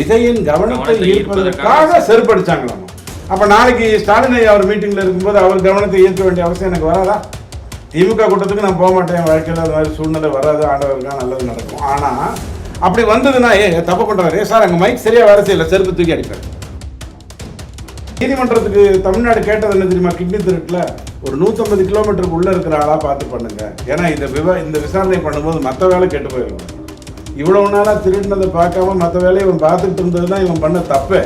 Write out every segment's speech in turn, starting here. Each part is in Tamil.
விஜயின் கவனத்தை ஈர்ப்பதற்காக செருப்படிச்சாங்களாம்? அப்ப நாளைக்கு ஸ்டாலின் ஐயா அவர் மீட்டிங்ல இருக்கும்போது அவர் கவனத்தை ஈர்க்க வேண்டிய அவசியம் எனக்கு வராதா? திமுக கூட்டத்துக்கு நான் போக மாட்டேன் வாழ்க்கையில் அது மாதிரி சூழ்நிலை வராது ஆண்டவருக்கா நல்லது நடக்கும். ஆனா அப்படி வந்ததுன்னா ஏ தப்பு பண்றாரு. சார் அங்க மைக் சரியா வேலை செய்யல செருப்பு தூக்கி அடிப்பார். நீதிமன்றத்துக்கு தமிழ்நாடு கேட்டது என்ன தெரியுமா? கிட்னி திருட்டுல ஒரு நூற்றம்பது கிலோமீட்டருக்கு உள்ள இருக்கிற ஆளா பார்த்து பண்ணுங்க. ஏன்னா இந்த விவா இந்த விசாரணை பண்ணும்போது மற்ற வேலை கெட்டு போயிடும். இவ்வளவு நாளாக திருடினதை பார்க்காம மற்ற வேலையை இவன் பார்த்துட்டு இருந்தது தான் இவன் பண்ண தப்பு.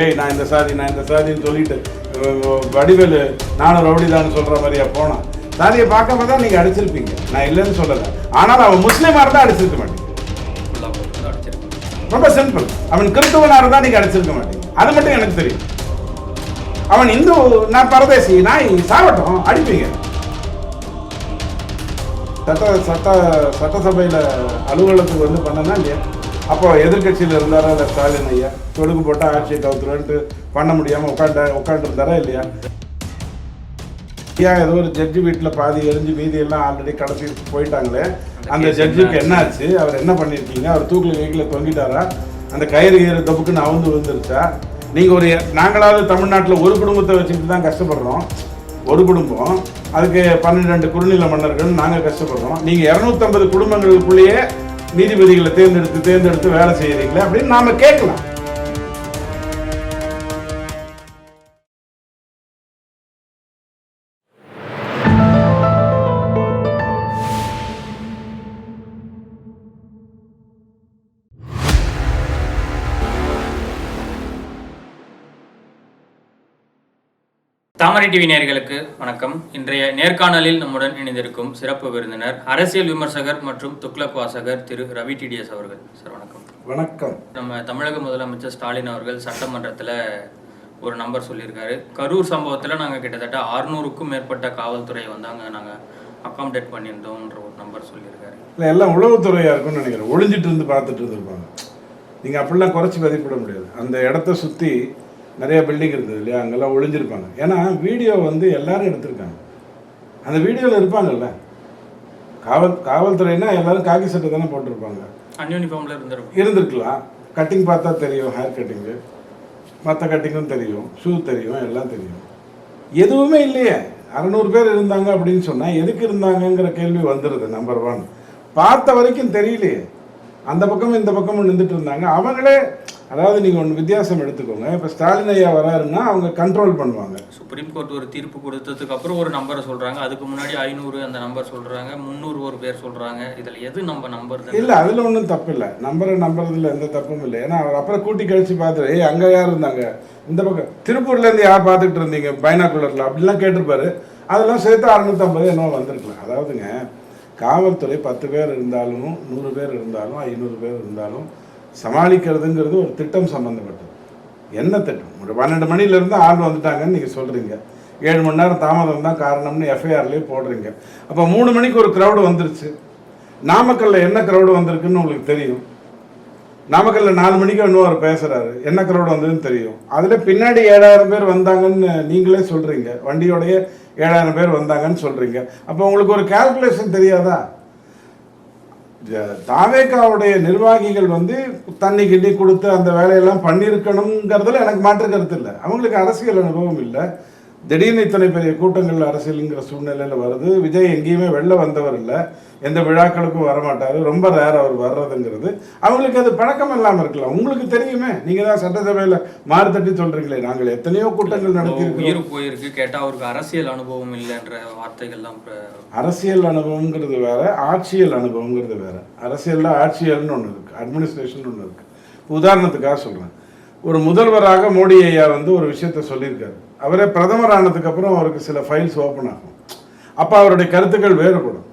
ஏய் நான் இந்த சாதி நான் இந்த சாதின்னு சொல்லிட்டு வடிவேலு நானும் ரவுடிதான்னு சொல்ற மாதிரியா போனான் சாதியை பார்க்காம தான் நீங்க அடிச்சிருப்பீங்க. நான் இல்லைன்னு சொல்லலை. ஆனால் அவன் முஸ்லீமாக இருந்தால் அடிச்சிருக்க மாட்டீங்க. ரொம்ப சிம்பிள் அவன் கிறிஸ்துவனாக இருந்தால் நீங்க அடிச்சிருக்க மாட்டீங்க. அது மட்டும் எனக்கு தெரியும். அவன் இந்து நான் பரதேசி நான் சாவட்டும் அடிப்பீங்க. சட்ட சட்ட சட்டசபையில் அலுவலகத்துக்கு வந்து பண்ணனா இல்லையா? அப்போ எதிர்க்கட்சியில் இருந்தாரா இல்லை ஸ்டாலின் ஐயா? தொடுக்கு போட்டால் ஆட்சியை கவுத்துறன்ட்டு பண்ண முடியாமல் உட்காண்ட உட்காந்துருந்தாரா இல்லையா? ஐயா ஏதோ ஒரு ஜட்ஜி வீட்டில் பாதி எரிஞ்சு மீதி எல்லாம் ஆல்ரெடி கடைசி போயிட்டாங்களே. அந்த ஜட்ஜுக்கு என்ன என்ன ஆச்சு? அவர் என்ன பண்ணியிருக்கீங்க? அவர் தூக்கில் கைக்கில் தொங்கிட்டாரா? அந்த கயிறு கயிறு தப்புக்குன்னு அவுந்து விழுந்துருச்சா? நீங்கள் ஒரு நாங்களாவது தமிழ்நாட்டில் ஒரு குடும்பத்தை வச்சுக்கிட்டு தான் கஷ்டப்படுறோம். ஒரு குடும்பம். அதுக்கு பன்னிரெண்டு குறுநில மன்னர்கள். நாங்கள் கஷ்டப்படுறோம். நீங்கள் இரநூத்தம்பது குடும்பங்களுக்குள்ளேயே நீதிபதிகளை தேர்ந்தெடுத்து தேர்ந்தெடுத்து வேலை செய்கிறீங்களே அப்படின்னு நாம் கேட்கலாம். தாமரை டிவி நேயர்களுக்கு வணக்கம். இன்றைய நேர்காணலில் நம்முடன் இணைந்திருக்கும் சிறப்பு விருந்தினர் அரசியல் விமர்சகர் மற்றும் துக்ளக் வாசகர் திரு ரவி டிடிஎஸ் அவர்கள். சார் வணக்கம். வணக்கம். நம்ம தமிழக முதலமைச்சர் ஸ்டாலின் அவர்கள் சட்டமன்றத்தில் ஒரு நம்பர் சொல்லியிருக்காரு. கரூர் சம்பவத்தில் நாங்கள் கிட்டத்தட்ட அறுநூறுக்கும் மேற்பட்ட காவல்துறை வந்தாங்க. நாங்கள் அகாமடேட் பண்ணியிருந்தோம்ன்ற ஒரு நம்பர் சொல்லியிருக்காரு. இல்லை எல்லாம் உளவுத்துறையாக இருக்கும்னு நினைக்கிறேன். ஒளிஞ்சிட்டு இருந்து பார்த்துட்டு இருந்திருப்பாங்க. நீங்கள் அப்படிலாம் குறைச்சி மதிப்பிட முடியாது. அந்த இடத்த சுற்றி நிறைய பில்டிங் இருக்குது இல்லையா? அங்கெல்லாம் ஒளிஞ்சிருப்பாங்க. ஏன்னா வீடியோ வந்து எல்லாரும் எடுத்திருக்காங்க. அந்த வீடியோவில் இருப்பாங்கல்ல? காவல் காவல்துறைனா எல்லாரும் காக்கி சட்டை தானே போட்டிருப்பாங்க. அன்யூனிஃபார்மில் இருந்திருக்கும். இருந்திருக்கலாம். கட்டிங் பார்த்தா தெரியும் ஹேர் கட்டிங்கு மற்ற கட்டிங்கும் தெரியும் ஷூ தெரியும் எல்லாம் தெரியும். எதுவுமே இல்லையே. அறநூறு பேர் இருந்தாங்க அப்படின்னு சொன்னால் எதுக்கு இருந்தாங்கங்கிற கேள்வி வந்துடுது நம்பர் ஒன் பார்த்த வரைக்கும் தெரியலையே. அந்த பக்கமும் இந்த பக்கமும் நின்றுட்டு இருந்தாங்க. அவங்களே அதாவது நீங்கள் ஒன்று வித்தியாசம் எடுத்துக்கோங்க. இப்போ ஸ்டாலின் ஐயா வராருன்னா அவங்க கண்ட்ரோல் பண்ணுவாங்க. சுப்ரீம் கோர்ட் ஒரு தீர்ப்பு கொடுத்ததுக்கு அப்புறம் ஒரு நம்பரை சொல்றாங்க. அதுக்கு முன்னாடி ஐநூறு அந்த நம்பர் சொல்றாங்க. முந்நூறு ஒரு பேர் சொல்றாங்க. இதுல எது நம்ம நம்பர் இல்லை அதில் ஒன்றும் தப்பு இல்லை. நம்பரை நம்புறதுல எந்த தப்பும் இல்லை. ஏன்னா அவர் அப்புறம் கூட்டி கழிச்சு பார்த்துட்டு ஏய் அங்கே யார் இருந்தாங்க? இந்த பக்கம் திருப்பூர்லேருந்து யார் பார்த்துக்கிட்டு இருந்தீங்க? பைனாக்குலரில் அப்படிலாம் கேட்டிருப்பாரு. அதெல்லாம் சேர்த்து அறுநூத்தம்பது என்னவோ வந்திருக்கலாம். அதாவதுங்க காவல்துறை பத்து பேர் இருந்தாலும் நூறு பேர் இருந்தாலும் ஐநூறு பேர் இருந்தாலும் சமாளிக்கிறதுங்கிறது ஒரு திட்டம் சம்மந்தப்பட்டது என்ன திட்டம்? ஒரு பன்னெண்டு மணிலேருந்து ஆள் வந்துட்டாங்கன்னு நீங்கள் சொல்கிறீங்க ஏழு மணி நேரம் தாமதம் தான் காரணம்னு எஃப்ஐஆர்லேயே போடுறீங்க. அப்போ மூணு மணிக்கு ஒரு க்ரௌடு வந்துருச்சு. நாமக்கல்லில் என்ன க்ரௌடு வந்திருக்குன்னு உங்களுக்கு தெரியும். நாமக்கல்ல நாலு மணிக்கு இன்னும் அவர் பேசுறாரு. என்ன க்ரௌடு வந்ததுன்னு தெரியும். அதுல பின்னாடி ஏழாயிரம் பேர் வந்தாங்கன்னு நீங்களே சொல்றீங்க. வண்டியோடைய ஏழாயிரம் பேர் வந்தாங்கன்னு சொல்றீங்க. அப்போ உங்களுக்கு ஒரு கால்குலேஷன் தெரியாதா? ஜ- தாவேகாவுடைய நிர்வாகிகள் வந்து தண்ணி கிட்டி கொடுத்து அந்த வேலையெல்லாம் பண்ணியிருக்கணுங்கிறதுல எனக்கு மாற்று கருத்து இல்லை. அவங்களுக்கு அரசியல் அனுபவம் இல்லை. திடீர்னு இத்தனை பெரிய கூட்டங்கள் அரசியலுங்கிற சூழ்நிலையில் வருது. விஜய் எங்கேயுமே வெளில வந்தவர் இல்லை. எந்த விழாக்களுக்கும் வரமாட்டார். ரொம்ப ரேர் அவர் வர்றதுங்கிறது. அவங்களுக்கு அது பழக்கம் இல்லாமல் இருக்கலாம். உங்களுக்கு தெரியுமே. நீங்கள் தான் சட்டசபையில் மாறு தட்டி சொல்கிறீங்களே நாங்கள் எத்தனையோ கூட்டங்கள் நடத்தியிருக்கிறோம். உயிர் போயிருக்கு. கேட்டா அவருக்கு அரசியல் அனுபவம் இல்லைன்ற வார்த்தைகள்லாம் அரசியல் அனுபவங்கிறது வேற ஆட்சியல் அனுபவங்கிறது வேற. அரசியல்ல ஆட்சியல்னு ஒன்று இருக்கு. அட்மினிஸ்ட்ரேஷன் ஒன்று இருக்கு. உதாரணத்துக்காக சொல்றேன். ஒரு முதல்வராக மோடி ஐயா வந்து ஒரு விஷயத்த சொல்லியிருக்காரு. அவரே பிரதமர் ஆனதுக்கு அப்புறம் அவருக்கு சில ஃபைல்ஸ் ஓப்பன் ஆகும். அப்போ அவருடைய கருத்துக்கள் வேறுபடும்.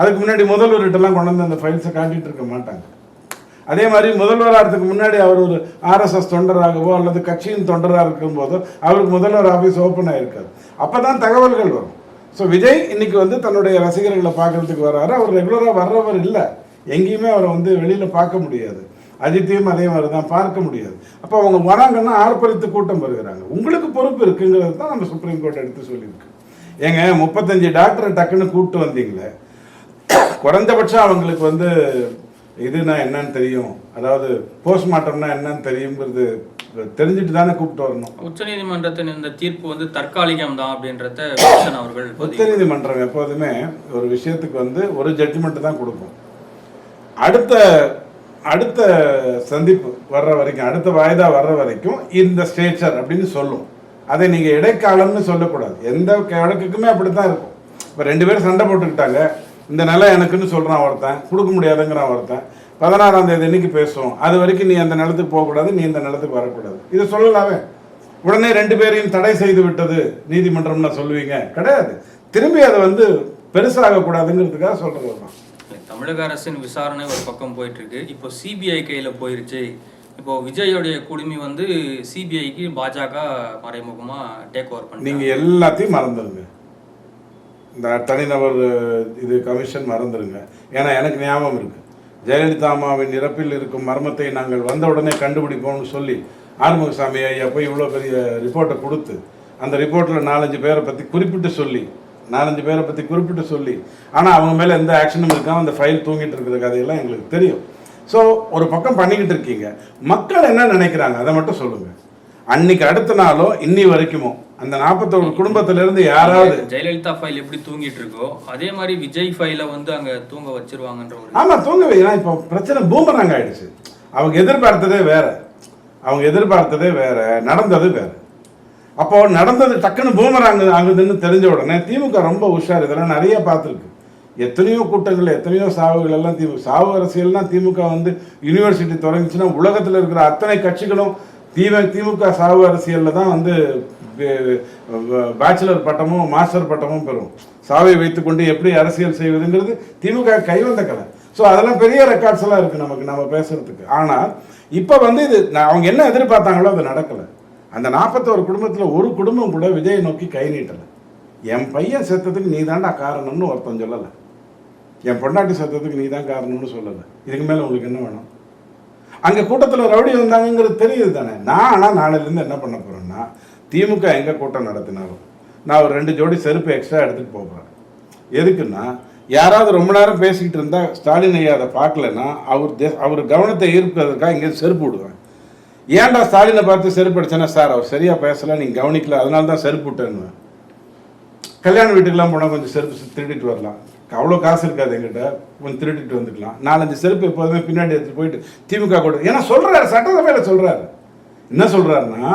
அதுக்கு முன்னாடி முதல்வர்கிட்டலாம் கொண்டு வந்து அந்த ஃபைல்ஸை காட்டிகிட்டு இருக்க மாட்டாங்க. அதே மாதிரி முதல்வர் ஆகிறதுக்கு முன்னாடி அவர் ஒரு ஆர்எஸ்எஸ் தொண்டராகவோ அல்லது கட்சியின் தொண்டராக இருக்கும்போதோ அவருக்கு முதல்வர் ஆஃபீஸ் ஓப்பன் ஆகிருக்காது அப்போ தான் தகவல்கள் வரும். ஸோ விஜய் இன்னைக்கு வந்து தன்னுடைய ரசிகர்களை பார்க்கறதுக்கு வராரு. அவர் ரெகுலராக வர்றவர் இல்லை. எங்கேயுமே அவரை வந்து வெளியில் பார்க்க முடியாது. அஜித்தையும் அதே மாதிரி தான் பார்க்க முடியாது. அப்போ அவங்க வராங்கன்னா ஆர்ப்பரித்து கூட்டம் வருகிறாங்க. உங்களுக்கு பொறுப்பு இருக்குங்கிறது தான் நம்ம சுப்ரீம் கோர்ட் எடுத்து சொல்லியிருக்கு. ஏங்க முப்பத்தஞ்சு டாக்டரை டக்குன்னு கூப்பிட்டு வந்தீங்களே. குறைந்தபட்சம் அவங்களுக்கு வந்து இதுனா என்னன்னு தெரியும். அதாவது போஸ்ட்மார்ட்டம்னா என்னன்னு தெரியுங்கிறது தெரிஞ்சுட்டு தானே கூப்பிட்டு வரணும். உச்சநீதிமன்றத்தின் இந்த தீர்ப்பு வந்து தற்காலிகம் தான் அப்படின்றத அவர்கள் உச்சநீதிமன்றம் எப்போதுமே ஒரு விஷயத்துக்கு வந்து ஒரு ஜட்ஜ்மெண்ட் தான் கொடுக்கும். அடுத்த அடுத்த சந்திப்பு வர்ற வரைக்கும் அடுத்த வாய்தா வர்ற வரைக்கும் இந்த ஸ்டேச்சர் அப்படின்னு சொல்லும். அதை நீங்கள் இடைக்காலம்னு சொல்லக்கூடாது. எந்த வழக்குக்குமே அப்படி தான் இருக்கும். இப்போ ரெண்டு பேரும் சண்டை போட்டுக்கிட்டாங்க. இந்த நிலம் எனக்குன்னு சொல்கிறான் ஒருத்தன். கொடுக்க முடியாதுங்கிறான் ஒருத்தன். பதினாறாம் தேதி இன்னைக்கு பேசுவோம். அது வரைக்கும் நீ அந்த நிலத்துக்கு போகக்கூடாது நீ இந்த நிலத்துக்கு வரக்கூடாது. இதை சொல்லலாமே. உடனே ரெண்டு பேரையும் தடை செய்து விட்டது நீதிமன்றம்னா சொல்லுவீங்க. கிடையாது. திரும்பி அதை வந்து பெருசாகக்கூடாதுங்கிறதுக்காக சொல்கிறது தான் தமிழக அரசின் விசாரணை ஒரு பக்கம் போயிட்டு இருக்கு இப்போ சிபிஐ கையில போயிருச்சு. இப்போ விஜயோடைய குடுமி வந்து சிபிஐக்கு பாஜக மறைமுகமா டேக் ஓவர் பண்ணி நீங்கள் எல்லாத்தையும் மறந்துடுங்க இந்த தனிநபர் இது கமிஷன் மறந்துடுங்க ஏன்னா எனக்கு ஞாபகம் இருக்கு. ஜெயலலிதா அம்மாவின் இறப்பில் இருக்கும் மர்மத்தை நாங்கள் வந்த உடனே கண்டுபிடிப்போம்னு சொல்லி ஆறுமுகசாமி ஐயா போய் இவ்வளோ பெரிய ரிப்போர்ட்டை கொடுத்து அந்த ரிப்போர்ட்டில் நாலஞ்சு பேரை பற்றி குறிப்பிட்டு சொல்லி நாலஞ்சு பேரை பற்றி குறிப்பிட்டு சொல்லி ஆனால் அவங்க மேலே எந்த ஆக்ஷனும் இருக்காம அந்த ஃபைல் தூங்கிட்டு இருக்கிற கதையெல்லாம் எங்களுக்கு தெரியும். ஸோ ஒரு பக்கம் பண்ணிக்கிட்டு இருக்கீங்க. மக்கள் என்ன நினைக்கிறாங்க? அதை மட்டும் சொல்லுங்கள் அன்னைக்கு அடுத்த நாளோ இன்னி வரைக்குமோ அந்த நாற்பத்தோரு குடும்பத்திலிருந்து யாராவது ஜெயலலிதா ஃபைல் எப்படி தூங்கிட்டு இருக்கோ அதே மாதிரி விஜய் ஃபைலை வந்து அங்க தூங்க வச்சிருவாங்கன்ற ஒரு ஆமா தூங்க வைக்கலாம் இப்போ பிரச்சனை பூமராங்க ஆயிடுச்சு. அவங்க எதிர்பார்த்ததே வேற. அவங்க எதிர்பார்த்ததே வேற. நடந்தது வேற. அப்போ நடந்தது டக்குன்னு பூமராங்க ஆகுதுன்னு தெரிஞ்ச உடனே திமுக ரொம்ப உஷார். இதெல்லாம் நிறைய பார்த்துருக்கு. எத்தனையோ கூட்டங்கள் எத்தனையோ சாவுகள் எல்லாம் திமுக சாவு அரசியல்லாம் திமுக வந்து யூனிவர்சிட்டி தொடங்கிச்சுன்னா உலகத்தில் இருக்கிற அத்தனை கட்சிகளும் தீவ திமுக சாவு அரசியலில் தான் வந்து பேச்சுலர் பட்டமும் மாஸ்டர் பட்டமும் பெறும். சாவை வைத்துக்கொண்டு எப்படி அரசியல் செய்வதுங்கிறது திமுக கைவந்த கலை ஸோ அதெல்லாம் பெரிய ரெக்கார்ட்ஸ் எல்லாம் இருக்கு நமக்கு நம்ம பேசுறதுக்கு. ஆனால் இப்போ வந்து இது அவங்க என்ன எதிர்பார்த்தாங்களோ அது நடக்கலை. அந்த நாற்பத்தோரு குடும்பத்தில் ஒரு குடும்பம் கூட விஜயை நோக்கி கை நீட்டலை. என் பையன் செத்ததுக்கு நீ தாண்டா காரணம்னு ஒருத்தன் சொல்லலை. என் பொண்டாட்டி செத்ததுக்கு நீ தான் காரணம்னு சொல்லலை. இதுக்கு மேலே உங்களுக்கு என்ன வேணும்? அங்கே கூட்டத்தில் ரவுடி வந்தாங்கங்கிறது தெரியுது தானே நான் ஆனால் நாளையிலேருந்து என்ன பண்ண போகிறேன்னா திமுக எங்கே கூட்டம் நடத்தினாலும் நான் ஒரு ரெண்டு ஜோடி செருப்பு எக்ஸ்ட்ரா எடுத்துகிட்டு போகிறேன் எதுக்குன்னா யாராவது ரொம்ப நேரம் பேசிக்கிட்டு இருந்தால் ஸ்டாலின் ஐயா அதை பார்க்கலன்னா அவர் தே- அவர் கவனத்தை ஈர்ப்பதற்காக இங்கே செருப்பு விடுவேன் ஏன்டா ஸ்டாலினை பார்த்து செருப்பு அடிச்சேன்னா சார் அவர் சரியாக பேசல நீங்கள் கவனிக்கல அதனால தான் செருப்பு விட்டேன்னு. கல்யாண வீட்டுக்கெல்லாம் போனால் கொஞ்சம் செருப்பு திருடிட்டு வரலாம். அவ்வளோ காசு இருக்காது எங்கிட்ட கொஞ்சம் திருடிட்டு வந்துக்கலாம். நாலஞ்சு செருப்பு எப்போதுமே பின்னாடி எடுத்துட்டு போயிட்டு திமுக கூட ஏன்னா சொல்றாரு சட்டசபையில் சொல்றாரு. என்ன சொல்றாருன்னா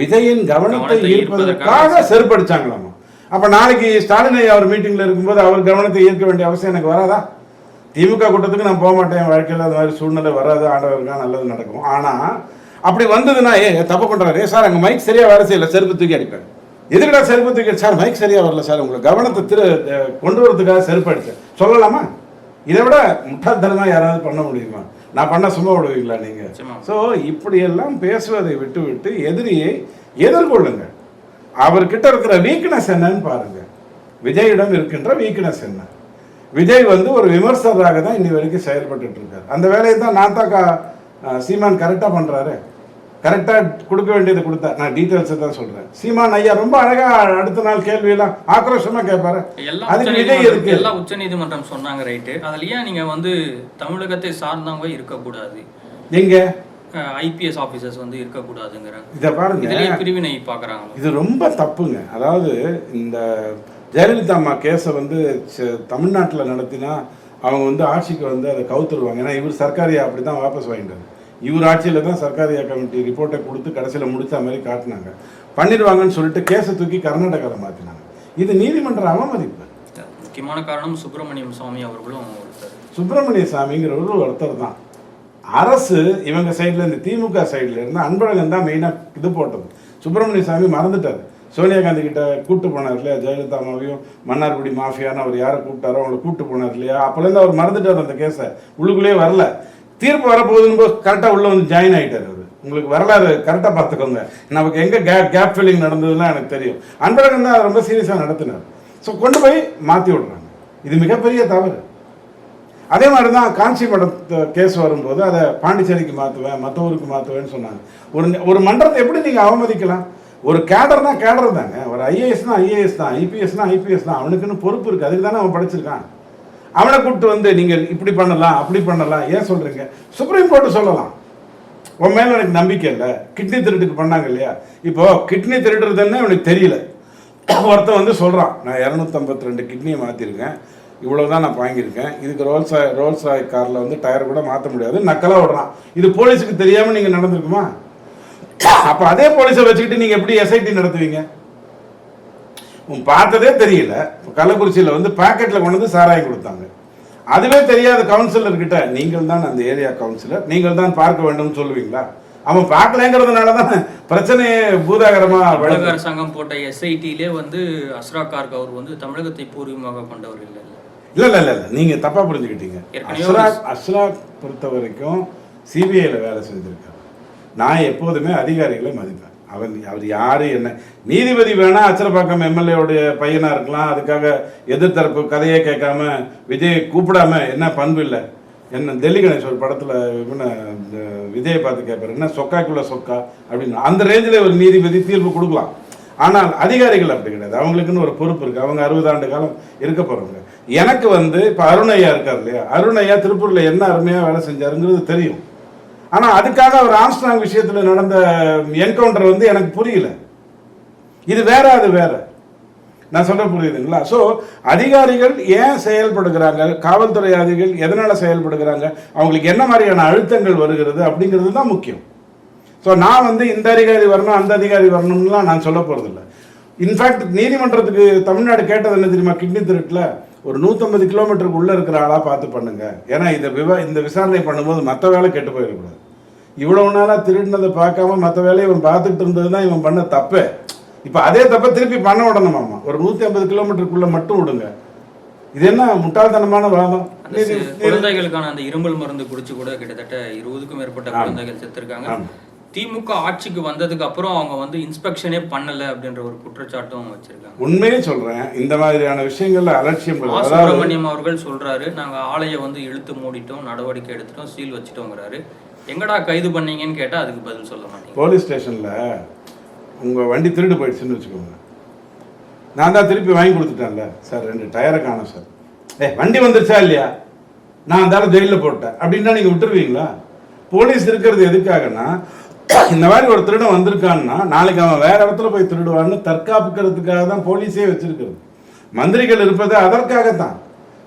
விஜயின் கவனத்தை ஈர்ப்பதற்காக செருப்பு அடிச்சாங்களாமா. அப்ப நாளைக்கு ஸ்டாலின் ஐயா அவர் மீட்டிங்ல இருக்கும்போது அவர் கவனத்தை ஈர்க்க வேண்டிய அவசியம் எனக்கு வராதா? திமுக கூட்டத்துக்கு நான் போக மாட்டேன் வாழ்க்கையில் அந்த மாதிரி சூழ்நிலை வராது ஆண்டவருக்கா நல்லது நடக்கும். ஆனா அப்படி வந்ததுன்னா ஏ தப்பு பண்றாரு. ஏ சார் அங்க மைக் சரியா வேலை செய்யல செருப்பு தூக்கி அடிப்பேன். எதுக்குடா செருப்பு தூக்கி சார் மைக் சரியா வரல சார் உங்களுக்கு கவனத்தை திரு கொண்டு வரதுக்காக செருப்பு அடிச்சேன். சொல்லலாமா? இதை விட முட்டாள்தனமா யாராவது பண்ண முடியுமா? நான் பண்ண சும்மா விடுவீங்களா நீங்க? நிச்சயமா. ஸோ இப்படியெல்லாம் பேசுவதை விட்டு விட்டு எதிரியை எதிர்கொள்ளுங்கள். அவர்கிட்ட இருக்கிற வீக்னஸ் என்னன்னு பாருங்க. விஜயிடம் இருக்கின்ற வீக்னஸ் என்ன? விஜய் வந்து ஒரு விமர்சகராக தான் இன்னி வரைக்கும் செயல்பட்டுட்டு இருக்காரு. அந்த வேலையை தான் நான் தான் சீமான் கரெக்டாக பண்றாரு. கரெக்டாக கொடுக்க வேண்டியது கொடுத்தா. நான் டீட்டெயில்ஸை தான் சொல்றேன். சீமான் ஐயா ரொம்ப அழகா அடுத்த நாள் கேள்வியெல்லாம் ஆக்ரோஷமா கேட்பாரு அதுக்கு உச்சநீதிமன்றம் இருக்கு. எல்லா உச்சநீதிமன்றம் சொன்னாங்க ரைட்டு. அதுல ஏன் நீங்க வந்து தமிழகத்தை சார்ந்தவங்க இருக்கக்கூடாது? எங்க? ஐபிஎஸ் ஆபீசர்ஸ் வந்து இருக்கக்கூடாதுங்கிறாங்க இதை பாருங்க. பிரிவினை பாக்குறாங்க இது ரொம்ப தப்புங்க. அதாவது இந்த ஜெயலலிதா அம்மா கேஸை வந்து தமிழ்நாட்டில் நடத்தினா அவங்க வந்து ஆட்சிக்கு வந்து அதை கவுத்துருவாங்க. ஏன்னா இவர் சர்க்காரியா அப்படி தான் வாபஸ் வாங்கிட்டாரு. இவர் ஆட்சியில் தான் சர்க்காரியா கமிட்டி ரிப்போர்ட்டை கொடுத்து கடைசியில் முடிச்ச மாதிரி காட்டினாங்க. பண்ணிடுவாங்கன்னு சொல்லிட்டு கேஸை தூக்கி கர்நாடகாவில் மாற்றினாங்க இது நீதிமன்ற அவமதிப்பு. முக்கியமான காரணம் சுப்பிரமணியம் சுவாமி அவர்களும் சுப்பிரமணிய சாமிங்கிறவர் ஒருத்தர் தான். அரசு இவங்க சைடில் இந்த திமுக சைடில் இருந்து அன்பழகன் தான் மெயினாக இது போட்டது. சுப்பிரமணிய சாமி மறந்துட்டார். சோனியா காந்தி கிட்ட கூட்டு போனார் இல்லையா? ஜெயலலிதா அம்மாவையும் மன்னார்குடி மாஃபியான்னு அவர் யாரை கூப்பிட்டாரோ அவங்களை கூட்டு போனார் இல்லையா? அப்போலேருந்து அவர் மறந்துட்டார் அந்த கேஸை உள்ளுக்குள்ளேயே வரல. தீர்ப்பு வரப்போகுதுன்னு போது கரெக்டாக உள்ள வந்து ஜாயின் ஆகிட்டார் அவர். உங்களுக்கு வரலாறு கரெக்டாக பார்த்துக்கோங்க. நமக்கு எங்கே கேப் கேப் ஃபில்லிங் நடந்ததுலாம் எனக்கு தெரியும். அன்பழகன் தான் ரொம்ப சீரியஸாக நடத்தினார். ஸோ கொண்டு போய் மாற்றி விடுறாங்க. இது மிகப்பெரிய தவறு. அதே மாதிரி தான் காஞ்சி மடம் கேஸ் வரும்போது அதை பாண்டிச்சேரிக்கு மாற்றுவேன் மற்ற ஊருக்கு மாற்றுவேன்னு சொன்னாங்க. ஒரு ஒரு மன்றத்தை எப்படி நீங்கள் அவமதிக்கலாம்? ஒரு கேடர்னா கேடர் தாங்க ஒரு ஐஏஎஸ்னா ஐஏஎஸ் தான் ஐபிஎஸ்னா ஐபிஎஸ் தான் அவனுக்குன்னு பொறுப்பு இருக்குது அதுக்கு தானே அவன் படிச்சிருக்கான். அவனை கூப்பிட்டு வந்து நீங்கள் இப்படி பண்ணலாம் அப்படி பண்ணலாம். ஏன் சொல்கிறீங்க சுப்ரீம் கோர்ட்டு சொல்லலாம். உன் மேலே எனக்கு நம்பிக்கை இல்லை. கிட்னி திருட்டுக்கு பண்ணாங்க இல்லையா? இப்போது கிட்னி திருடுறதுன்னு எனக்கு தெரியல. ஒருத்தன் வந்து சொல்கிறான் நான் இரநூத்தம்பத்தி ரெண்டு கிட்னியை மாற்றியிருக்கேன் இவ்வளோ தான் நான் வாங்கியிருக்கேன். இதுக்கு ரோல்ஸ் ரோல்ஸ் ராய் காரில் வந்து டயர் கூட மாற்ற முடியாது. நக்கலாக விடுறான் இது போலீஸுக்கு தெரியாமல் நீங்கள் நடந்திருக்குமா? அப்போ அதே போலீஸை வச்சுக்கிட்டு நீங்கள் எப்படி எஸ்ஐடி நடத்துவீங்க? உன் பார்த்ததே தெரியல. கள்ளக்குறிச்சியில வந்து பாக்கெட்ல கொண்டு வந்து சாராயம் கொடுத்தாங்க. அதுவே தெரியாத கவுன்சிலர் கிட்ட நீங்கள் தான் அந்த ஏரியா கவுன்சிலர் நீங்கள் தான் பார்க்க வேண்டும் சொல்லுவீங்களா? அவன் பார்க்கலங்கிறதுனால தான் பிரச்சனையே பூதாகரமா தமிழக அரசாங்கம் போட்ட எஸ்ஐடிலே வந்து அஸ்ரா கார்க் அவர் வந்து தமிழகத்தை பூர்வீகமாக கொண்டவர் இல்லை. இல்ல இல்ல இல்ல இல்ல. நீங்க தப்பா புரிஞ்சுக்கிட்டீங்க. அஸ்ராக் அஸ்ராக் பொறுத்த வரைக்கும் சிபிஐல வேலை செஞ்சிருக்காரு நான் எப்போதுமே அதிகாரிகளை மதிப்பேன். அவன் அவர் யார் என்ன? நீதிபதி வேணால் அச்சரப்பாக்கம் எம்எல்ஏவுடைய பையனாக இருக்கலாம். அதுக்காக எதிர்த்தரப்பு கதையை கேட்காம விஜய் கூப்பிடாம என்ன பண்பு இல்லை? என்ன டெல்லி கணேஷ் ஒரு படத்தில் என்ன விஜயை பார்த்து கேட்பார். என்ன சொக்காக்குள்ள சொக்கா? அப்படின்னு. அந்த ரேஞ்சில் ஒரு நீதிபதி தீர்ப்பு கொடுக்கலாம். ஆனால் அதிகாரிகள் அப்படி கிடையாது. அவங்களுக்குன்னு ஒரு பொறுப்பு இருக்குது அவங்க அறுபது ஆண்டு காலம் இருக்க போகிறவங்க எனக்கு வந்து இப்போ அருணையா இருக்கார் இல்லையா? அருணையா திருப்பூரில் என்ன அருமையாக வேலை செஞ்சாருங்கிறது தெரியும். ஆனால் அதுக்காக அவர் ஆம்ஸ்டாங் விஷயத்தில் நடந்த என்கவுண்டர் வந்து எனக்கு புரியல. இது வேற அது வேற. நான் சொல்ல புரியுதுங்களா? ஸோ அதிகாரிகள் ஏன் செயல்படுகிறாங்க? காவல்துறை அதிகாரிகள் எதனால் செயல்படுகிறாங்க? அவங்களுக்கு என்ன மாதிரியான அழுத்தங்கள் வருகிறது அப்படிங்கிறது தான் முக்கியம். ஸோ நான் வந்து இந்த அதிகாரி வரணும் அந்த அதிகாரி வரணும்லாம் நான் சொல்ல போகிறதில்ல இன்ஃபேக்ட் நீதிமன்றத்துக்கு தமிழ்நாடு கேட்டது என்ன தெரியுமா? கிட்னி திருட்டில். ஒரு நூற்றம்பது கிலோமீட்டருக்கு உள்ளே இருக்கிற ஆளாக பார்த்து பண்ணுங்க. ஏன்னா இந்த விவா இந்த விசாரணை பண்ணும்போது மற்ற வேலை கெட்டு போயிடக்கூடாது. இவ்வளவு நாளாக திருடினதை பார்க்காம மற்ற வேலையை இவன் பார்த்துட்டு இருந்தது தான் இவன் பண்ண தப்பே. இப்போ அதே தப்பை திருப்பி பண்ண விடணுமாமா ஒரு நூற்றி ஐம்பது கிலோமீட்டருக்குள்ளே மட்டும் விடுங்க. இது என்ன முட்டாள்தனமான வாதம்? குழந்தைகளுக்கான அந்த இருமல் மருந்து குடிச்சு கூட கிட்டத்தட்ட இருபதுக்கும் மேற்பட்ட குழந்தைகள் செத்துருக்காங்க. திமுக ஆட்சிக்கு வந்ததுக்கு அப்புறம் அவங்க வந்து இன்ஸ்பெக்ஷனே பண்ணல அப்படின்ற ஒரு குற்றச்சாட்டும் வச்சிருக்காங்க. உண்மையே சொல்றேன் இந்த மாதிரியான விஷயங்கள்ல அலட்சியம் சுப்பிரமணியம் அவர்கள் சொல்றாரு நாங்க ஆலையை வந்து இழுத்து மூடிட்டோம் நடவடிக்கை எடுத்துட்டோம் சீல் வச்சுட்டோங்கிறாரு. எங்கடா கைது பண்ணீங்கன்னு கேட்டா அதுக்கு பதில் சொல்ல மாட்டீங்க. போலீஸ் ஸ்டேஷன்ல உங்க வண்டி திருடு போயிடுச்சுன்னு வச்சுக்கோங்க. நான் தான் திருப்பி வாங்கி கொடுத்துட்டேன்ல. சார் ரெண்டு டயரை காணோம் சார். ஏ வண்டி வந்துருச்சா இல்லையா? நான் அந்த ஜெயிலில் போட்டேன். அப்படின்னா நீங்க விட்டுருவீங்களா? போலீஸ் இருக்கிறது எதுக்காகன்னா இந்த மாதிரி ஒரு திருடன் வந்திருக்கான்னா நாளைக்கு அவன் வேற இடத்துல போய் திருடுவான்னு தற்காப்புக்கிறதுக்காக தான் போலீஸே வச்சிருக்கிறது. மந்திரிகள் இருப்பது அதற்காகத்தான்.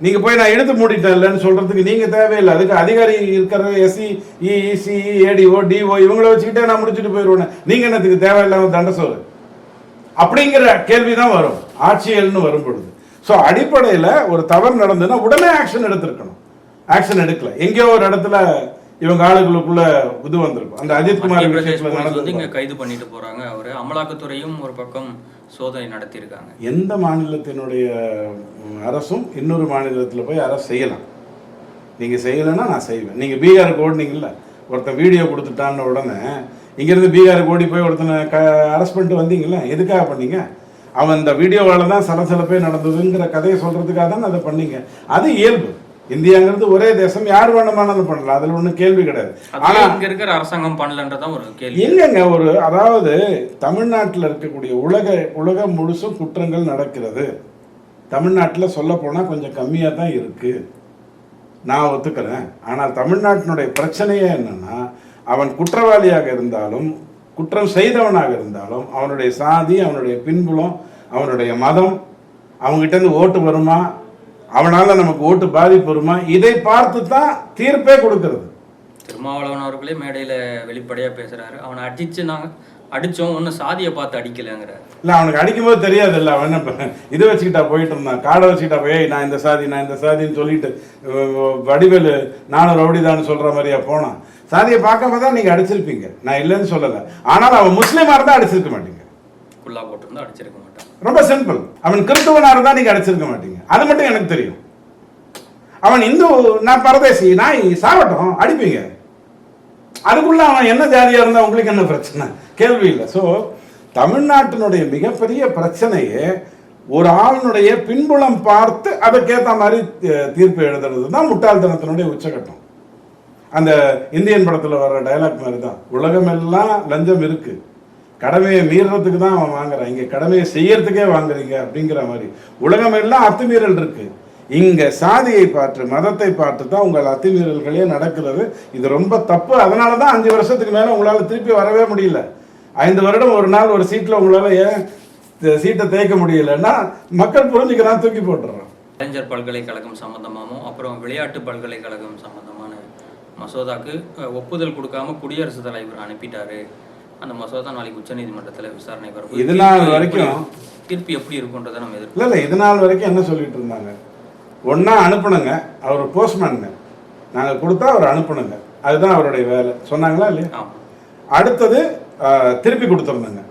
நீங்க போய் நான் எடுத்து மூடிட்டேன் இல்லைன்னு சொல்றதுக்கு நீங்க தேவையில்லை. அதுக்கு அதிகாரி இருக்கிற E, SC EEC ADO DO இவங்கள வச்சுக்கிட்டே நான் முடிச்சுட்டு போயிடுவேன். நீங்க என்னத்துக்கு தேவையில்லாம தண்டை சோறு? அப்படிங்கிற கேள்வி தான் வரும். ஆட்சியல்னு வரும் பொழுது. ஸோ அடிப்படையில் ஒரு தவறு நடந்ததுன்னா உடனே ஆக்ஷன் எடுத்திருக்கணும். ஆக்ஷன் எடுக்கல. எங்கேயோ ஒரு இடத்துல இவங்க ஆளுகளுக்குள்ள இது வந்திருக்கும். அந்த அஜித் குமார் விஷயத்துல நடந்தது இங்க கைது பண்ணிட்டு போறாங்க. அவரு அமலாக்கத்துறையும் ஒரு பக்கம் சோதனை நடத்தியிருக்காங்க. எந்த மாநிலத்தினுடைய அரசும் இன்னொரு மாநிலத்தில் போய் அரசு செய்யலாம். நீங்கள் செய்யலைன்னா நான் செய்வேன். நீங்கள் பீகாருக்கு ஓடினீங்கல்ல ஒருத்தன் வீடியோ கொடுத்துட்டான்னு உடனே இங்கேருந்து பீகாருக்கு ஓடி போய் ஒருத்தனை க அரெஸ்ட் பண்ணிட்டு வந்தீங்கல்ல எதுக்காக பண்ணீங்க? அவன் இந்த வீடியோவால தான் சலசலப்பே நடந்ததுங்கிற கதையை சொல்கிறதுக்காக தான் அதை பண்ணீங்க. அது இயல்பு. இந்தியாங்கிறது ஒரே தேசம் யார் வேணுமானாலும் பண்ணலாம். அதில் ஒன்றும் கேள்வி கிடையாது. ஆனால் இங்க இருக்கிற அரசாங்கம் பண்ணலன்றதான் ஒரு கேள்வி? இல்லைங்க ஒரு அதாவது தமிழ்நாட்டில் இருக்கக்கூடிய உலக உலகம் முழுசும் குற்றங்கள் நடக்கிறது. தமிழ்நாட்டில் சொல்ல போனால் கொஞ்சம் கம்மியாக தான் இருக்கு. நான் ஒத்துக்கிறேன். ஆனால் தமிழ்நாட்டினுடைய பிரச்சனையே என்னன்னா அவன் குற்றவாளியாக இருந்தாலும் குற்றம் செய்தவனாக இருந்தாலும் அவனுடைய சாதி அவனுடைய பின்புலம் அவனுடைய மதம் அவங்ககிட்ட இருந்து ஓட்டு வருமா அவனால நமக்கு ஓட்டு பாதிப்பு வருமா? இதை பார்த்து தான் தீர்ப்பே கொடுக்கிறது. திருமாவளவன் அவர்களே மேடையில வெளிப்படையா பேசுறாரு. அவனை அடிச்சு நாங்க அடிச்சோம். ஒன்னும் சாதியை பார்த்து அடிக்கலங்கிறாரு. இல்லை அவனுக்கு அடிக்கும்போது தெரியாது இல்லை அவன் என்ன இது வச்சுக்கிட்டா போயிட்டு இருந்தான். காடை வச்சுக்கிட்டா போய் "ஏய், நான் இந்த சாதி நான் இந்த சாதின்னு சொல்லிட்டு வடிவேலு நானும் ரவுடிதான்னு சொல்ற மாதிரியா போனான். சாதியை பார்க்காம தான் நீங்க அடிச்சிருப்பீங்க. நான் இல்லைன்னு சொல்லலை. ஆனால் அவன் முஸ்லீமா இருந்தா அடிச்சிருக்க மாட்டீங்க. குல்லா போட்டிருந்தா அடிச்சிருக்க ரொம்ப சிம்பிள் அவன் கிறிஸ்துவனாக இருந்தால் நீங்கள் அடிச்சிருக்க மாட்டீங்க. அது மட்டும் எனக்கு தெரியும். அவன் இந்து நான் பரதேசி நான் சாவட்டும் அடிப்பீங்க. அதுக்குள்ள அவன் என்ன ஜாதியாக இருந்தால் உங்களுக்கு என்ன பிரச்சனை? கேள்வி இல்லை. ஸோ தமிழ்நாட்டினுடைய மிகப்பெரிய பிரச்சனையே ஒரு ஆளுனுடைய பின்புலம் பார்த்து அதுக்கேற்ற மாதிரி தீர்ப்பு எழுதுறது தான் முட்டாள்தனத்தினுடைய உச்சகட்டம். அந்த இந்தியன் படத்தில் வர்ற டயலாக் மாதிரி தான் உலகமெல்லாம் லஞ்சம் இருக்குது கடமையை மீறுறதுக்கு தான் அவன் வாங்குறான். இங்கே கடமையை செய்யறதுக்கே வாங்குறீங்க அப்படிங்கிற மாதிரி. உலகம் எல்லாம் அத்துமீறல் இருக்கு. இங்க சாதியை பார்த்து மதத்தை பார்த்து தான் உங்கள் அத்துமீறல்களே நடக்கிறது. இது ரொம்ப தப்பு. அதனால தான் அஞ்சு வருஷத்துக்கு மேலே உங்களால் திருப்பி வரவே முடியல. ஐந்து வருடம் ஒரு நாள் ஒரு சீட்டில் உங்களால் ஏன் சீட்டை தேய்க்க முடியலன்னா மக்கள் புரிஞ்சுக்கிறான் தூக்கி போட்டுறான். இளைஞர் பல்கலைக்கழகம் சம்பந்தமாகவும் அப்புறம் விளையாட்டு பல்கலைக்கழகம் சம்பந்தமான மசோதாக்கு ஒப்புதல் கொடுக்காம குடியரசுத் தலைவர் அனுப்பிட்டாரு. அந்த மசோதா நாளைக்கு உச்சநீதிமன்றத்தில் விசாரணை வரும் இது நாள் வரைக்கும் தீர்ப்பு எப்படி இருக்குன்றதை நம்ம எதிர்ப்பு இல்ல இல்ல இது நாள் வரைக்கும் என்ன சொல்லிட்டு இருந்தாங்க? ஒண்ணா அனுப்புனுங்க அவர் போஸ்ட்மேனுங்க நாங்க கொடுத்தா அவர் அனுப்புனுங்க. அதுதான் அவருடைய வேலை. சொன்னாங்களா இல்லையா? அடுத்தது திருப்பி கொடுத்துருந்தாங்க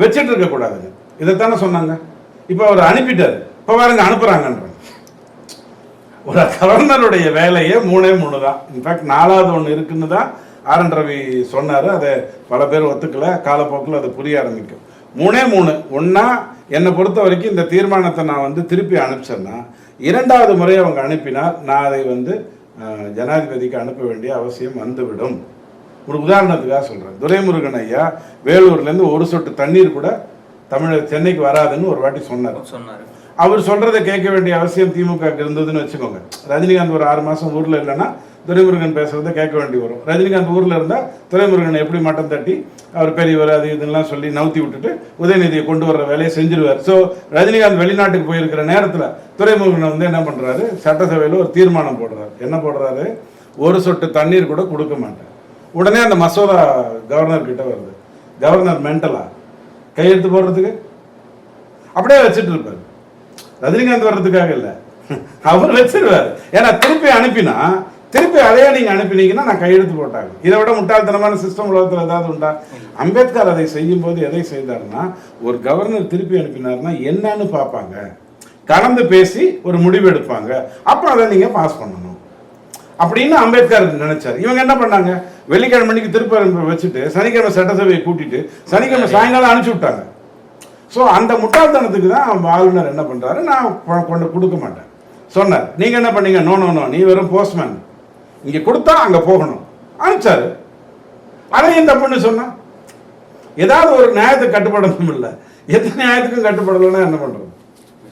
வச்சுட்டு இருக்க கூடாதுங்க. இதைத்தானே சொன்னாங்க. இப்போ அவர் அனுப்பிட்டாரு. இப்போ பாருங்க அனுப்புறாங்கன்றாங்க. ஒரு கவர்னருடைய வேலையே மூணே மூணு தான் இன்ஃபேக்ட் நாலாவது ஒன்று இருக்குன்னு தான் ஆர் என் ரவி சொன்னார் அதை பல பேர் ஒத்துக்கலை. காலப்போக்கில் அது புரிய ஆரம்பிக்கும். மூணே மூணு. ஒன்றா என்னை பொறுத்த வரைக்கும் இந்த தீர்மானத்தை நான் வந்து திருப்பி அனுப்பிச்சேன்னா இரண்டாவது முறை அவங்க அனுப்பினால் நான் அதை வந்து ஜனாதிபதிக்கு அனுப்ப வேண்டிய அவசியம் வந்துவிடும். ஒரு உதாரணத்துக்காக சொல்கிறேன் துரைமுருகன் ஐயா வேலூர்லேருந்து ஒரு சொட்டு தண்ணீர் கூட தமிழக சென்னைக்கு வராதுன்னு ஒரு வாட்டி சொன்னார். சொன்னார். அவர் சொல்றதை கேட்க வேண்டிய அவசியம் திமுக இருந்ததுன்னு வச்சுக்கோங்க. ரஜினிகாந்த் ஒரு ஆறு மாசம் ஊர்ல இல்லைன்னா துரைமுருகன் பேசுறதை கேட்க வேண்டி வரும். ரஜினிகாந்த் ஊர்ல இருந்தா துரைமுருகன் எப்படி மட்டம் தட்டி அவர் பெரியவர் அது இதெல்லாம் சொல்லி நவுத்தி விட்டுட்டு உதயநிதியை கொண்டு வர்ற வேலையை செஞ்சிருவார். ஸோ ரஜினிகாந்த் வெளிநாட்டுக்கு போயிருக்கிற நேரத்தில் துரைமுருகன் வந்து என்ன பண்றாரு? சட்டசபையில் ஒரு தீர்மானம் போடுறாரு. என்ன போடுறாரு? ஒரு சொட்டு தண்ணீர் கூட கொடுக்க மாட்டேன் உடனே அந்த மசோதா கவர்னர் கிட்ட வருது. கவர்னர் மென்டலா கையெழுத்து போடுறதுக்கு? அப்படியே வச்சுட்டு இருப்பாரு. ரஜினிகாந்த் வர்றதுக்காக இல்ல. அவர் வச்சிருவாரு. ஏன்னா திருப்பி அனுப்பினா திருப்பி அதையே நீங்க அனுப்பினீங்கன்னா நான் கையெழுத்து போட்டாங்க இதை விட முட்டாள்தனமான சிஸ்டம் உலகத்துல ஏதாவது உண்டா? அம்பேத்கர் அதை செய்யும் போது எதை செய்தாருன்னா ஒரு கவர்னர் திருப்பி அனுப்பினாருன்னா என்னன்னு பார்ப்பாங்க. கலந்து பேசி ஒரு முடிவு எடுப்பாங்க. அப்புறம் அதை நீங்க பாஸ் பண்ணணும். அப்படின்னு அம்பேத்கர் நினைச்சாரு. இவங்க என்ன பண்ணாங்க? வெள்ளிக்கிழமை மணிக்கு திருப்பரம்பு வச்சுட்டு சனிக்கிழமை சட்டசபையை கூட்டிட்டு சனிக்கிழமை சாயங்காலம் அனுப்பிச்சு விட்டாங்க. ஸோ அந்த முட்டாள்தனத்துக்கு தான் ஆளுநர் என்ன பண்ணுறாரு நான் கொ- கொண்டு கொடுக்க மாட்டேன். சொன்னார். நீங்கள் என்ன பண்ணீங்க? No no no. நீ வெறும் போஸ்ட்மேன் இங்கே கொடுத்தா அங்கே போகணும். அனுப்பிச்சாரு. அதையும் தப்புன்னு சொன்னா ஏதாவது ஒரு நியாயத்துக்கு கட்டுப்படணும் இல்லை. எந்த நியாயத்துக்கும் கட்டுப்படலைன்னா என்ன பண்ணுறோம்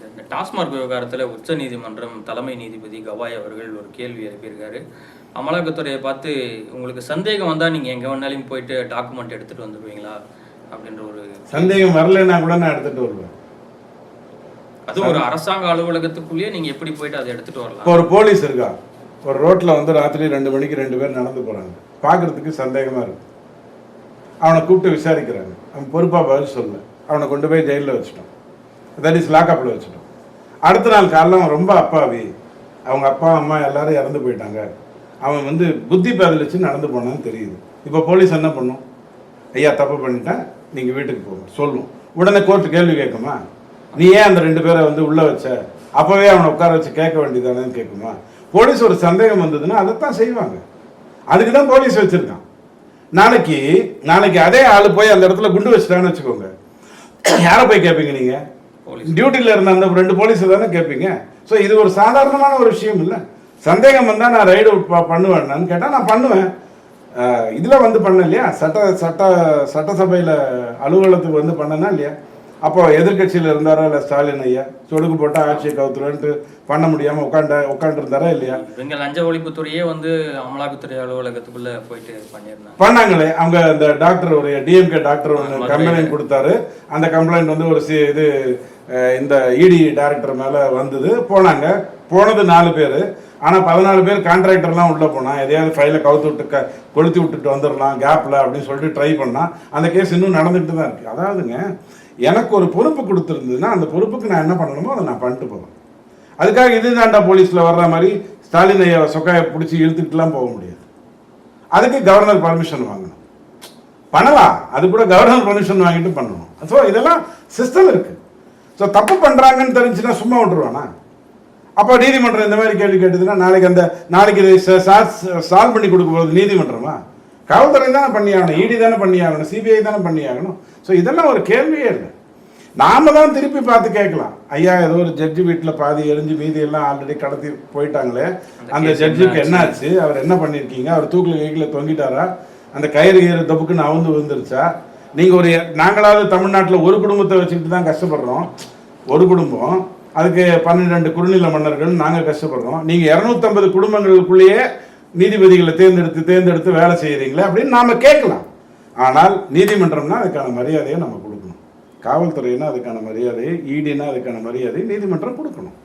இந்த டாஸ்மாக் உச்ச உச்சநீதிமன்றம் தலைமை நீதிபதி கவாய் அவர்கள் ஒரு கேள்வி எழுப்பியிருக்காரு. அமலாக்கத்துறையை பார்த்து உங்களுக்கு சந்தேகம் வந்தால் நீங்கள் எங்கே வேணாலும் போயிட்டு டாக்குமெண்ட் எடுத்துகிட்டு வந்துடுவீங்களா அப்படின்ற ஒரு சந்தேகம் வரலைன்னா கூட நான் எடுத்துட்டு வருவேன். அது ஒரு அரசாங்க அலுவலகத்துக்குள்ளேயே நீங்க எப்படி போயிட்டு அதை எடுத்துட்டு வரலாம்? ஒரு போலீஸ் இருக்கா? ஒரு ரோட்ல வந்து ராத்திரி ரெண்டு மணிக்கு ரெண்டு பேர் நடந்து போறாங்க. பார்க்கறதுக்கு சந்தேகமா இருக்கு. அவனை கூப்பிட்டு விசாரிக்கிறாங்க. அவன் பொறுப்பா பதில் சொல்ல அவனை கொண்டு போய் ஜெயிலில் வச்சுட்டோம் தட் இஸ் லாக்அப்பில் வச்சுட்டோம் அடுத்த நாள் காலைல அவன் ரொம்ப அப்பாவி. அவங்க அப்பா அம்மா எல்லாரும் இறந்து போயிட்டாங்க. அவன் வந்து புத்தி பதிலிச்சு நடந்து போனான்னு தெரியுது. இப்போ போலீஸ் என்ன பண்ணும்? ஐயா தப்பு பண்ணிட்டேன். நீங்கள் வீட்டுக்கு போங்க. சொல்லும் உடனே கோர்ட்டு கேள்வி கேட்குமா? நீ ஏன் அந்த ரெண்டு பேரை வந்து உள்ள வச்ச? அப்பவே அவனை உட்கார வச்சு கேட்க வேண்டியதானேன்னு கேட்குமா? போலீஸ் ஒரு சந்தேகம் வந்ததுன்னா அதைத்தான் செய்வாங்க. அதுக்கு தான் போலீஸ் வச்சிருக்கான். நாளைக்கு நாளைக்கு அதே ஆளு போய் அந்த இடத்துல குண்டு வச்சுட்டான்னு வச்சுக்கோங்க. யாரை போய் கேட்பீங்க நீங்க? போலீஸ். டியூட்டியில் இருந்த அந்த ரெண்டு போலீஸை தானே கேட்பீங்க ஸோ இது ஒரு சாதாரணமான ஒரு விஷயம் இல்லை. சந்தேகம் வந்தால் நான் ரைடு பண்ணுவேன்னான்னு கேட்டால் நான் பண்ணுவேன். இதில் வந்து பண்ண இல்லையா? சட்ட சட்ட சட்டசபையில் அலுவலகத்துக்கு வந்து பண்ணனா இல்லையா? அப்போ எதிர்க்கட்சியில் இருந்தாரா இல்லை ஸ்டாலின் ஐயா? சொடுக்கு போட்டால் ஆட்சியை கவுத்துருவேன்ட்டு பண்ண முடியாமல் உட்காண்ட உட்காந்துருந்தாரா இல்லையா? இவங்க லஞ்ச ஒழிப்புத்துறையே வந்து அமலாக்கத்துறை அலுவலகத்துக்குள்ள போயிட்டு பண்ணியிருந்தாங்க. பண்ணாங்களே. அவங்க அந்த டாக்டர் ஒரு டிஎம்கே டாக்டர் ஒன்று. கம்ப்ளைண்ட் கொடுத்தாரு. அந்த கம்ப்ளைண்ட் வந்து ஒரு சி- இது இந்த இடி டைரக்டர் மேல வந்தது. போனாங்க. போனது நாலு பேர். ஆனால் பதினாலு பேர் கான்ட்ராக்டர்லாம் உள்ளே போனால் எதையாவது ஃபைலை கவுத்து விட்டு க கொளுத்தி விட்டுட்டு வந்துடலாம் கேப்பில் அப்படின்னு சொல்லிட்டு ட்ரை பண்ணால் அந்த கேஸ் இன்னும் நடந்துட்டு தான் இருக்குது அதாவதுங்க எனக்கு ஒரு பொறுப்பு கொடுத்துருந்ததுன்னா அந்த பொறுப்புக்கு நான் என்ன பண்ணணுமோ அதை நான் பண்ணிட்டு போவேன். அதுக்காக இது தாண்டா போலீஸில் வர்ற மாதிரி ஸ்டாலின் ஐயா சொக்காயை பிடிச்சி இழுத்துக்கிட்டுலாம் போக முடியாது. அதுக்கு கவர்னர் பர்மிஷன் வாங்கணும். பண்ணலாம். அது கூட கவர்னர் பர்மிஷன் வாங்கிட்டு பண்ணணும். ஸோ இதெல்லாம் சிஸ்டம் இருக்குது ஸோ தப்பு பண்ணுறாங்கன்னு தெரிஞ்சுன்னா சும்மா விட்டுருவானா? அப்போ நீதிமன்றம் இந்த மாதிரி கேள்வி கேட்டதுன்னா நாளைக்கு அந்த நாளைக்கு இதை சால்வ் பண்ணி கொடுக்க போகுது நீதிமன்றமா? காவல்துறை தானே பண்ணி ஆகணும் இடி தானே பண்ணி ஆகணும் சிபிஐ தானே பண்ணி ஆகணும். ஸோ இதெல்லாம் ஒரு கேள்வியே இல்லை. நாம தான் திருப்பி பார்த்து கேட்கலாம். ஐயா ஏதோ ஒரு ஜட்ஜி வீட்டில் பாதி எரிஞ்சு மீதி எல்லாம் ஆல்ரெடி கடத்தி போயிட்டாங்களே. அந்த ஜட்ஜுக்கு என்ன என்னாச்சு? அவர் என்ன பண்ணியிருக்கீங்க? அவர் தூக்கில் கைக்கில் தொங்கிட்டாரா? அந்த கயிறு கயிறு தப்புக்குன்னு அவுந்து விழுந்துருச்சா? நீங்கள் ஒரு நாங்களாவது தமிழ்நாட்டில் ஒரு குடும்பத்தை வச்சுக்கிட்டு தான் கஷ்டப்படுறோம். ஒரு குடும்பம். அதுக்கு பன்னிரெண்டு குறுநில மன்னர்கள் நாங்கள் கஷ்டப்படுறோம். நீங்கள் இரநூத்தம்பது குடும்பங்களுக்குள்ளேயே நீதிபதிகளை தேர்ந்தெடுத்து தேர்ந்தெடுத்து வேலை செய்கிறீங்களே அப்படின்னு நாம் கேட்கலாம். ஆனால் நீதிமன்றம்னா அதுக்கான மரியாதையை நம்ம கொடுக்கணும். காவல்துறைனா அதுக்கான மரியாதை ஈடினா அதுக்கான மரியாதை நீதிமன்றம் கொடுக்கணும்.